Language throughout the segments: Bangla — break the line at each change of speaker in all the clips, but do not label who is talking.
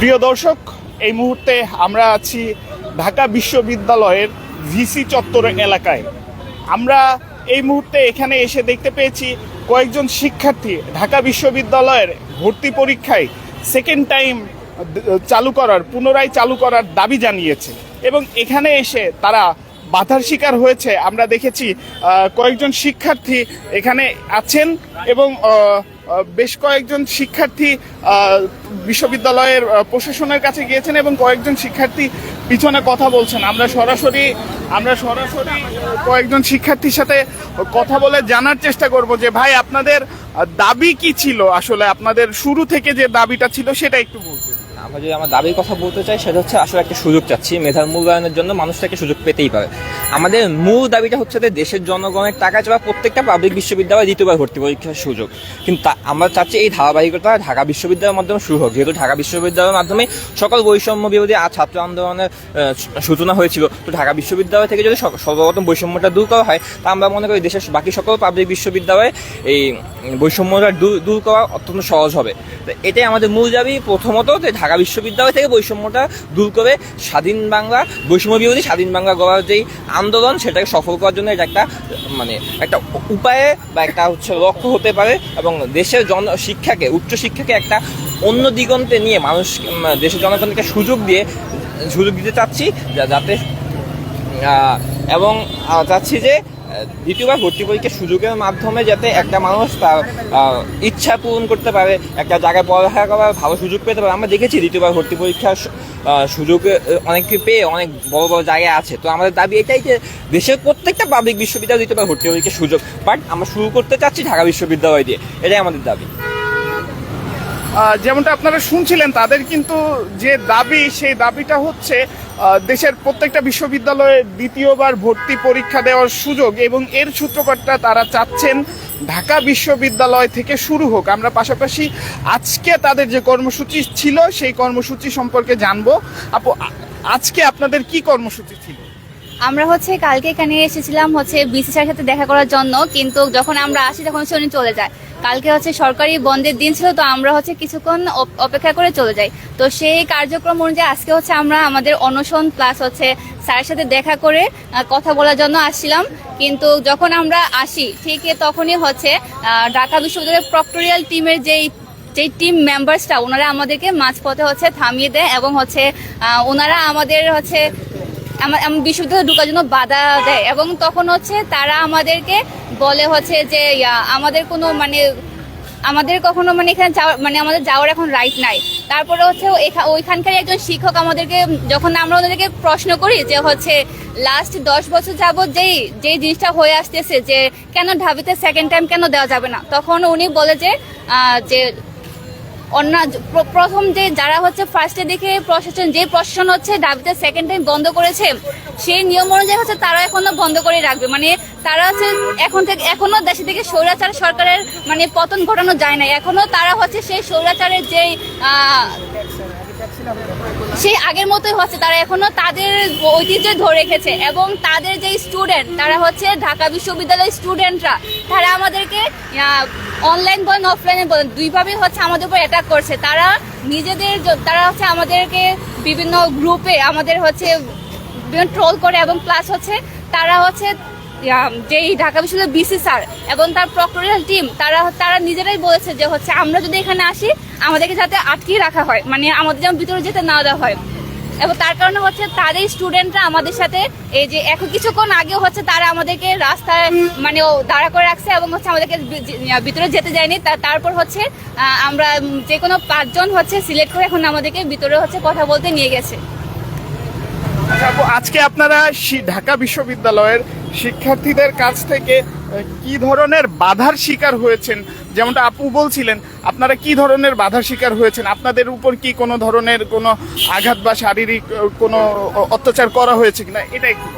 প্রিয় দর্শক, এই মুহূর্তে আমরা আছি ঢাকা বিশ্ববিদ্যালয়ের ভিসি চত্বর এলাকায়। আমরা এই মুহূর্তে এখানে এসে দেখতে পেয়েছি কয়েকজন শিক্ষার্থী ঢাকা বিশ্ববিদ্যালয়ের ভর্তি পরীক্ষায় সেকেন্ড টাইম চালু করার, পুনরায় চালু করার দাবি জানিয়েছে। এবং এখানে এসে তারা বাধার শিকার হয়েছে। আমরা দেখেছি কয়েকজন শিক্ষার্থী এখানে আছেন এবং বেশ কয়েকজন শিক্ষার্থী বিশ্ববিদ্যালয়ের প্রশাসনের কাছে গিয়েছেন এবং কয়েকজন শিক্ষার্থী পিছনে কথা বলছেন। আমরা সরাসরি আমরা সরাসরি কয়েকজন শিক্ষার্থীর সাথে কথা বলে জানার চেষ্টা করব যে, ভাই, আপনাদের দাবি কি ছিল? আসলে আপনাদের শুরু থেকে যে দাবিটা ছিল, সেটা একটু বলবেন
আমরা যদি আমার দাবির কথা বলতে চাই, সেটা হচ্ছে আসলে একটা সুযোগ চাচ্ছি। মেধার মূল্যায়নের জন্য মানুষটাকে সুযোগ পেতেই পারে। আমাদের মূল দাবিটা হচ্ছে যে দেশের জনগণের টাকা ছাড়া প্রত্যেকটা পাবলিক বিশ্ববিদ্যালয়ে দ্বিতীয়বার ভর্তি পরীক্ষার সুযোগ। কিন্তু আমরা চাচ্ছি এই ধারাবাহিকতা ঢাকা বিশ্ববিদ্যালয়ের মাধ্যমে শুরু হোক। যেহেতু ঢাকা বিশ্ববিদ্যালয়ের মাধ্যমে সকল বৈষম্য বিরোধী আর ছাত্র আন্দোলনের সূচনা হয়েছিল। তো ঢাকা বিশ্ববিদ্যালয় থেকে যদি সর্বপ্রথম বৈষম্যটা দূর করা হয়, তা আমরা মনে করি দেশের বাকি সকল পাবলিক বিশ্ববিদ্যালয়ে এই বৈষম্যটা দূর- দূর করা অত্যন্ত সহজ হবে। এটাই আমাদের মূল দাবি। প্রথমত যে ঢাকা বিশ্ববিদ্যালয় থেকে বৈষম্যটা দূর করে স্বাধীন বাংলা বৈষম্য বিরোধী স্বাধীন বাংলা গড়ার যেই আন্দোলন, সেটাকে সফল করার জন্য এটা একটা মানে একটা উপায়ে বা একটা হচ্ছে লক্ষ্য হতে পারে এবং দেশের জন, শিক্ষাকে, উচ্চ শিক্ষাকে একটা অন্য দিগন্তে নিয়ে মানুষ দেশের জনগণকে সুযোগ দিয়ে, সুযোগ দিতে চাচ্ছি যাতে এবং চাচ্ছি যে দ্বিতীয়বার ভর্তি পরীক্ষার সুযোগের মাধ্যমে যাতে একটা মানুষ তার ইচ্ছা পূরণ করতে পারে, একটা জায়গায় পড়ালেখা করার ভালো সুযোগ পেতে পারে। আমরা দেখেছি দ্বিতীয়বার ভর্তি পরীক্ষার সুযোগ অনেক পেয়ে অনেক বড় বড় জায়গায় আছে। তো আমাদের দাবি এটাই যে দেশের প্রত্যেকটা পাবলিক বিশ্ববিদ্যালয় দ্বিতীয়বার ভর্তি পরীক্ষার সুযোগ। বাট আমরা শুরু করতে চাচ্ছি ঢাকা বিশ্ববিদ্যালয় দিয়ে। এটাই আমাদের দাবি।
যেমনটা আপনারা শুনছিলেন, তাদের কিন্তু যে দাবি, সেই দাবিটা হচ্ছে দেশের প্রত্যেকটা বিশ্ববিদ্যালয়ে দ্বিতীয়বার ভর্তি পরীক্ষা দেওয়ার সুযোগ এবং এর সূত্রপাতটা তারা চাচ্ছেন ঢাকা বিশ্ববিদ্যালয় থেকে শুরু হোক। আমরা পাশাপাশি আজকে তাদের যে কর্মসূচি ছিল, সেই কর্মসূচি সম্পর্কে জানব। আপু আজকে আপনাদের কি কর্মসূচি ছিল?
আমরা হচ্ছে কালকে এখানে এসেছিলাম হচ্ছে বিসি স্যারের সাথে দেখা করার জন্য, কিন্তু যখন আমরা আসি তখন উনি চলে যায়। কালকে হচ্ছে সরকারি বন্ধের দিন ছিল, তো আমরা হচ্ছে কিছুক্ষণ অপেক্ষা করে চলে যাই। তো সেই কার্যক্রম অনুযায়ী আজকে হচ্ছে আমরা আমাদের অনশন প্লাস হচ্ছে স্যারের সাথে দেখা করে কথা বলার জন্য আসছিলাম। কিন্তু যখন আমরা আসি, ঠিক তখনই হচ্ছে ঢাকা বিশ্ববিদ্যালয়ের প্রক্টোরিয়াল টিমের যেই যে টিম মেম্বার্সটা ওনারা আমাদেরকে মাঝপথে হচ্ছে থামিয়ে দেয় এবং হচ্ছে ওনারা আমাদের হচ্ছে বিশ্ববিদ্যালয়ে ঢোকার জন্য বাধা দেয়। এবং তখন হচ্ছে তারা আমাদেরকে বলে হচ্ছে যে আমাদের কোনো মানে আমাদের কখনো মানে এখানে মানে আমাদের যাওয়ার এখন রাইট নাই। তারপরে হচ্ছে ওইখানকার একজন শিক্ষক আমাদেরকে, যখন আমরা ওদেরকে প্রশ্ন করি যে হচ্ছে লাস্ট দশ বছর যাবৎ যেই যেই জিনিসটা হয়ে আসতেছে যে, কেন ঢাবিতে সেকেন্ড টাইম কেন দেওয়া যাবে না? তখন উনি বলে যে যে অন্য প্রথম যে যারা হচ্ছে ফার্স্টে দেখে প্রশাসন যে প্রশাসন হচ্ছে দাবিতে সেকেন্ড টাইম বন্ধ করেছে সেই নিয়ম অনুযায়ী হচ্ছে তারা এখনও বন্ধ করে রাখবে। মানে তারা হচ্ছে এখন থেকে এখনও দেশে থেকে স্বৈরাচার সরকারের মানে পতন ঘটানো যায় না এখনও তারা হচ্ছে সেই স্বৈরাচারের যেই আহ, সেই আগের মতোই হচ্ছে, তারা এখনও তাদের ঐতিহ্য ধরে রেখেছে এবং তাদের যে স্টুডেন্ট তারা হচ্ছে ঢাকা বিশ্ববিদ্যালয়ের স্টুডেন্টরা তারা আমাদেরকে অনলাইন বলেন অফলাইনে বলেন, দুইভাবেই হচ্ছে আমাদের উপর অ্যাটাক করছে। তারা নিজেদের তারা হচ্ছে আমাদেরকে বিভিন্ন গ্রুপে আমাদের হচ্ছে ট্রোল করে এবং প্লাস হচ্ছে তারা হচ্ছে যেই ঢাকা বিশ্ববিদ্যালয়ের বিসি স্যার এবং তার প্রক্টোরিয়াল টিম তারা তারা নিজেরাই বলেছে যে হচ্ছে আমরা যদি এখানে আসি, আমাদেরকে যাতে আটকিয়ে রাখা হয় মানে আমাদের যেমন ভিতরে যেতে না দেওয়া হয়। এবং তার কারণে হচ্ছে তাদের স্টুডেন্টরা আমাদের সাথে এই যে এখন কিছুক্ষণ আগে হচ্ছে তারা আমাদেরকে রাস্তায় মানে ও দাঁড়া করে রাখছে এবং হচ্ছে আমাদেরকে ভিতরে যেতে যায়নি তারপর হচ্ছে আমরা যে কোনো পাঁচজন হচ্ছে সিলেক্ট করে এখন আমাদেরকে ভিতরে হচ্ছে কথা বলতে নিয়ে গেছে।
আচ্ছা আজকে আপনারা ঢাকা বিশ্ববিদ্যালয়ের শিক্ষার্থীদের কাছ থেকে কি ধরনের বাধার শিকার হয়েছেন? যেমনটা আপু বলছিলেন, আপনারা কি ধরনের বাধার শিকার হয়েছেন? আপনাদের উপর কি কোনো ধরনের কোনো আঘাত বা শারীরিক কোনো অত্যাচার করা হয়েছে কিনা? এটা একটু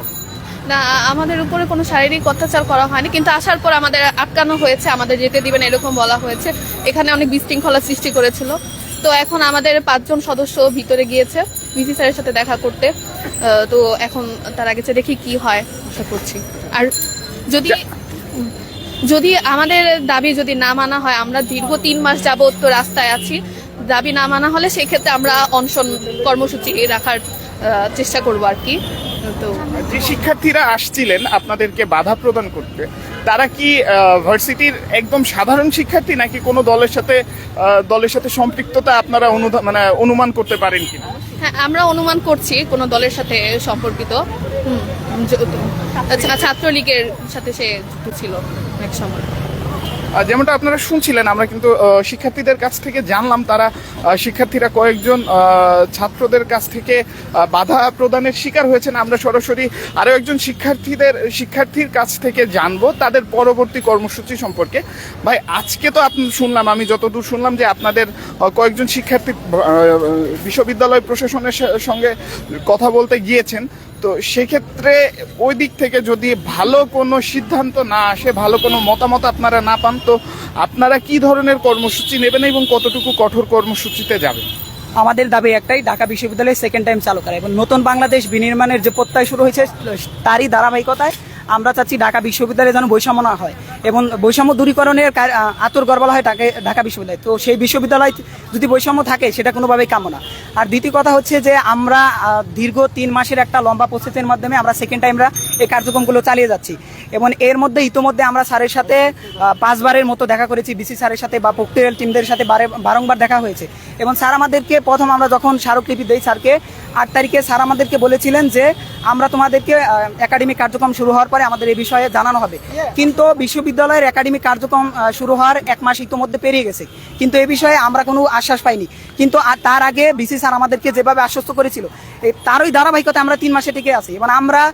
না আমাদের উপরে কোনো শারীরিক অত্যাচার করা হয়নি, কিন্তু আসার পর আমাদের আটকানো হয়েছে, আমাদের যেতে দিবেন এরকম বলা হয়েছে। এখানে অনেক বিশৃঙ্খলা সৃষ্টি করেছিল। তো এখন আমাদের পাঁচজন সদস্য ভিতরে গিয়েছে। ভিসি স্যারের সাথে দেখা করতে তো এখন তার আগে দেখি কি হয় আশা করছি। আর যদি যদি আমাদের দাবি যদি না মানা হয় আমরা দীর্ঘ তিন মাস যাবত তো রাস্তায় আছি দাবি না মানা হলে সেই ক্ষেত্রে আমরা অনশন কর্মসূচি রাখার চেষ্টা করব আর কি। তো
যে শিক্ষার্থীরা আসছিলেন আপনাদেরকে বাধা প্রদান করতে তারা কি ভার্সিটির একদম সাধারণ শিক্ষার্থী নাকি কোনো দলের সাথে দলের সাথে সম্পৃক্ততা আপনারা মানে অনুমান করতে পারেন কিনা?
হ্যাঁ আমরা অনুমান করছি কোনো দলের সাথে সম্পর্কিত। আচ্ছা, ছাত্রলীগের সাথে সে ছিল এক সময়।
যেমনটা আপনারা শুনছিলেন, আমরা কিন্তু শিক্ষার্থীদের কাছ থেকে জানলাম তারা শিক্ষার্থীরা কয়েকজন ছাত্রদের কাছ থেকে বাধা প্রদানের শিকার হয়েছেন। আমরা সরাসরি আরও একজন শিক্ষার্থীদের, শিক্ষার্থীর কাছ থেকে জানব তাদের পরবর্তী কর্মসূচি সম্পর্কে। ভাই, আজকে তো আপনি শুনলাম, আমি যতদূর শুনলাম যে আপনাদের কয়েকজন শিক্ষার্থী বিশ্ববিদ্যালয় প্রশাসনের সঙ্গে কথা বলতে গিয়েছেন। তো সেক্ষেত্রে ওই দিক থেকে যদি ভালো কোনো সিদ্ধান্ত না আসে, ভালো কোনো মতামত আপনারা না পান, তো আপনারা কি ধরনের কর্মসূচি নেবেন এবং কতটুকু কঠোর কর্মসূচিতে যাবেন?
আমাদের দাবি একটাই, ঢাকা বিশ্ববিদ্যালয়ে সেকেন্ড টাইম চালু করা। এবং নতুন বাংলাদেশ বিনির্মাণের যে প্রত্যয় শুরু হয়েছে, তারই ধারাবাহিকতায় আমরা চাচ্ছি ঢাকা বিশ্ববিদ্যালয়ে যেন বৈষম্য না হয় এবং বৈষম্য দূরীকরণের আতর আতুর হয় ঢাকা ঢাকা বিশ্ববিদ্যালয়। তো সেই বিশ্ববিদ্যালয় যদি বৈষম্য থাকে, সেটা কোনোভাবেই কামনা। আর দ্বিতীয় কথা হচ্ছে যে আমরা দীর্ঘ তিন মাসের একটা লম্বা প্রসেসের মাধ্যমে আমরা সেকেন্ড টাইমরা এই কার্যক্রমগুলো চালিয়ে যাচ্ছি। এবং এর মধ্যে ইতোমধ্যে আমরা স্যারের সাথে পাঁচবারের মতো দেখা করেছি বিসি স্যারের সাথে বা প্রক্টোরিয়াল টিমদের সাথে বারে- বারংবার দেখা হয়েছে। এবং স্যার আমাদেরকে প্রথম আমরা যখন স্মারকলিপি দেই স্যারকে আট তারিখে স্যার আমাদেরকে বলেছিলেন যে আমরা তোমাদেরকে একাডেমিক কার্যক্রম শুরু হওয়ার পরে আমাদের এই বিষয়ে জানানো হবে। কিন্তু বিশ্ববিদ্যালয়ের একাডেমিক কার্যক্রম শুরু হওয়ার এক মাস ইতোমধ্যে পেরিয়ে গেছে। কিন্তু এ বিষয়ে আমরা কোনো আশ্বাস পাইনি। কিন্তু আর তার আগে বিসি স্যার আমাদেরকে যেভাবে আশ্বস্ত করেছিল তারই ধারাবাহিকতা আমরা তিন মাসে টিকে আছি। এবং আমরা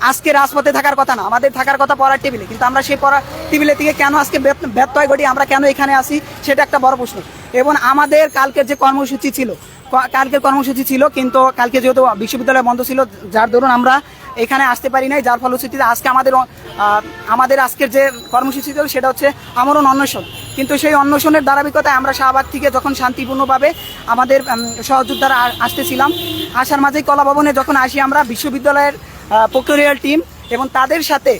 আজকে রাজপথে থাকার কথা না আমাদের থাকার কথা পড়ার টেবিলে। কিন্তু আমরা সেই পড়ার টেবিলে থেকে কেন আজকে ব্যত- ব্যত্যয় ঘটি আমরা কেন এখানে আসি সেটা একটা বড় প্রশ্ন। এবং আমাদের কালকের যে কর্মসূচি ছিল কালকের কর্মসূচি ছিল, কিন্তু কালকে যেহেতু বিশ্ববিদ্যালয় বন্ধ ছিল, যার দরুন আমরা এখানে আসতে পারি নাই, যার ফলশ্রুতিতে আজকে আমাদের আমাদের আজকের যে কর্মসূচি ছিল সেটা হচ্ছে আমরণ অন্বেষণ। কিন্তু সেই অন্বেষণের ধারাবাহিকতায় আমরা শাহবাগ থেকে যখন শান্তিপূর্ণভাবে আমাদের সহযোদ্ধারা আসতেছিলাম, আসার মাঝেই কলা ভবনে যখন আসি আমরা, বিশ্ববিদ্যালয়ের প্রক্টোরিয়াল টিম এবং তাদের সাথে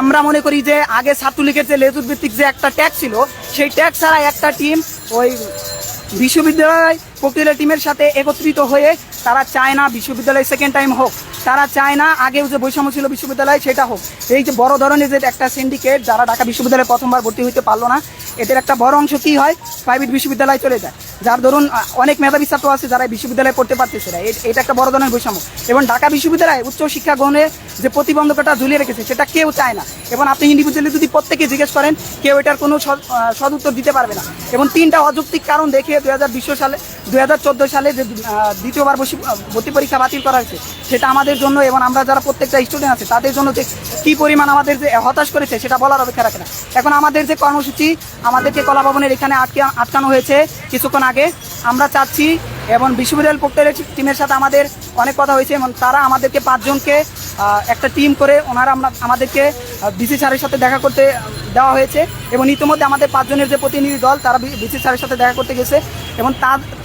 আমরা মনে করি যে আগে ছাত্রলীগের যে লেজুর ভিত্তিক যে একটা ট্যাক্স ছিল, সেই ট্যাক্স ছাড়া একটা টিম ওই বিশ্ববিদ্যালয় প্রক্রিয়া টিমের সাথে একত্রিত হয়ে তারা চায় না বিশ্ববিদ্যালয় সেকেন্ড টাইম হোক। তারা চায় না আগেও যে বৈষম্য ছিল বিশ্ববিদ্যালয় সেটা হোক। এই যে বড় ধরনের যে একটা সিন্ডিকেট যারা ঢাকা বিশ্ববিদ্যালয়ে প্রথমবার ভর্তি হইতে পারল না, এদের একটা বড় অংশ কী হয়? প্রাইভেট বিশ্ববিদ্যালয় চলে যায়। যার ধরুন অনেক মেধাবী ছাত্র আছে যারা বিশ্ববিদ্যালয়ে পড়তে পারতেছে না। এটা একটা বড় ধরনের বৈষম্য। এবং ঢাকা বিশ্ববিদ্যালয়ে উচ্চ শিক্ষা গ্রহণে যে প্রতিবন্ধকতা ঝুলিয়ে রেখেছে, সেটা কেউ চায় না। এবং আপনি ইন্ডিভিজুয়ালি যদি প্রত্যেকে জিজ্ঞেস করেন, কেউ এটার কোনো সদ- সদুত্তর দিতে পারবে না। এবং তিনটা অযৌক্তিক কারণ দেখে দুই হাজার সালে, দুই হাজার সালে যে দ্বিতীয়বার ভর্তি পরীক্ষা বাতিল করা হয়েছে, সেটা আমাদের জন্য এবং আমরা যারা প্রত্যেকটা স্টুডেন্ট আছে, তাদের জন্য যে কি পরিমাণ আমাদের যে হতাশ করেছে, সেটা বলার অপেক্ষা রাখে না। এখন আমাদের যে কর্মসূচি, আমাদেরকে কলা ভবনের এখানে আটকে আটকানো হয়েছে। কিছুক্ষণ আগে আমরা চাচ্ছি এবং বিশ্ববিদ্যালয় প্রক্রিয়ার টিমের সাথে আমাদের অনেক কথা হয়েছে এবং তারা আমাদেরকে পাঁচজনকে একটা টিম করে ওনারা আমরা, আমাদেরকে বিসি স্যারের সাথে দেখা করতে দেওয়া হয়েছে এবং ইতিমধ্যে আমাদের পাঁচজনের যে প্রতিনিধি দল তারা বিসি স্যারের সাথে দেখা করতে গেছে এবং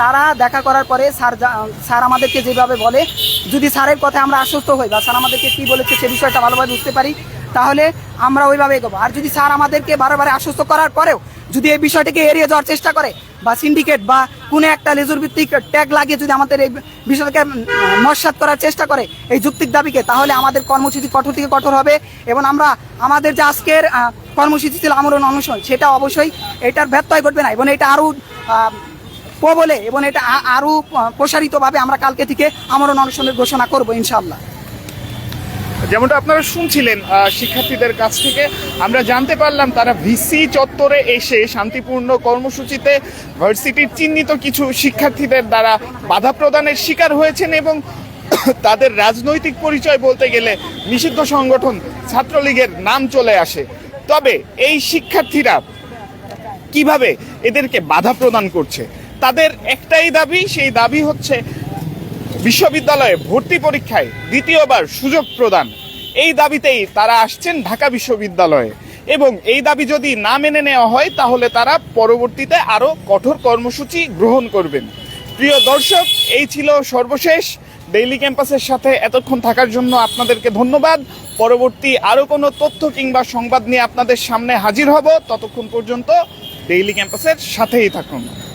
তারা দেখা করার পরে স্যার স্যার আমাদেরকে যেভাবে বলে, যদি স্যারের কথা আমরা আশ্বস্ত হই বা স্যার আমাদেরকে কী বলেছে সে বিষয়টা ভালোভাবে বুঝতে পারি, তাহলে আমরা ওইভাবে এগোবো। আর যদি স্যার আমাদেরকে বারে বারে আশ্বস্ত করার পরেও যদি এই বিষয়টিকে এড়িয়ে যাওয়ার চেষ্টা করে বা সিন্ডিকেট বা কোনো একটা লেজুর ভিত্তিক ট্যাগ লাগিয়ে যদি আমাদের এই বিষয়টাকে নস্বাত করার চেষ্টা করে এই যুক্তিক দাবিকে, তাহলে আমাদের কর্মসূচি কঠোর থেকে কঠোর হবে এবং আমরা, আমাদের যে আজকের কর্মসূচি ছিল আমরণ অনুসরণ, সেটা অবশ্যই এটার ব্যত্যয় ঘটবে না এবং এটা আরও প্রবলে এবং এটা আরও প্রসারিতভাবে আমরা কালকে থেকে আমরণ অনুসরণের ঘোষণা করব ইনশাআল্লাহ।
যেমনটা আপনারা শুনছিলেন শিক্ষার্থীদের কাছ থেকে, আমরা জানতে পারলাম তারা ভিসি চত্বরে এসে শান্তিপূর্ণ কর্মসূচিতে ভার্সিটির চিহ্নিত কিছু শিক্ষার্থীদের দ্বারা বাধা প্রদানের শিকার হয়েছেন এবং তাদের রাজনৈতিক পরিচয় বলতে গেলে নিষিদ্ধ সংগঠন ছাত্রলীগের নাম চলে আসে। তবে এই শিক্ষার্থীরা কীভাবে এদেরকে বাধা প্রদান করছে? তাদের একটাই দাবি, সেই দাবি হচ্ছে বিশ্ববিদ্যালয়ে ভর্তি পরীক্ষায় দ্বিতীয়বার সুযোগ প্রদান। এই দাবিতেই তারা আসছেন ঢাকা বিশ্ববিদ্যালয়ে। এবং এই দাবি যদি না মেনে নেওয়া হয়, তাহলে তারা পরবর্তীতে আরও কঠোর কর্মসূচি গ্রহণ করবেন। প্রিয় দর্শক, এই ছিল সর্বশেষ ডেইলি ক্যাম্পাসের সাথে এতক্ষণ থাকার জন্য আপনাদেরকে ধন্যবাদ। পরবর্তী আরও কোনো তথ্য কিংবা সংবাদ নিয়ে আপনাদের সামনে হাজির হব। ততক্ষণ পর্যন্ত ডেইলি ক্যাম্পাসের সাথেই থাকুন।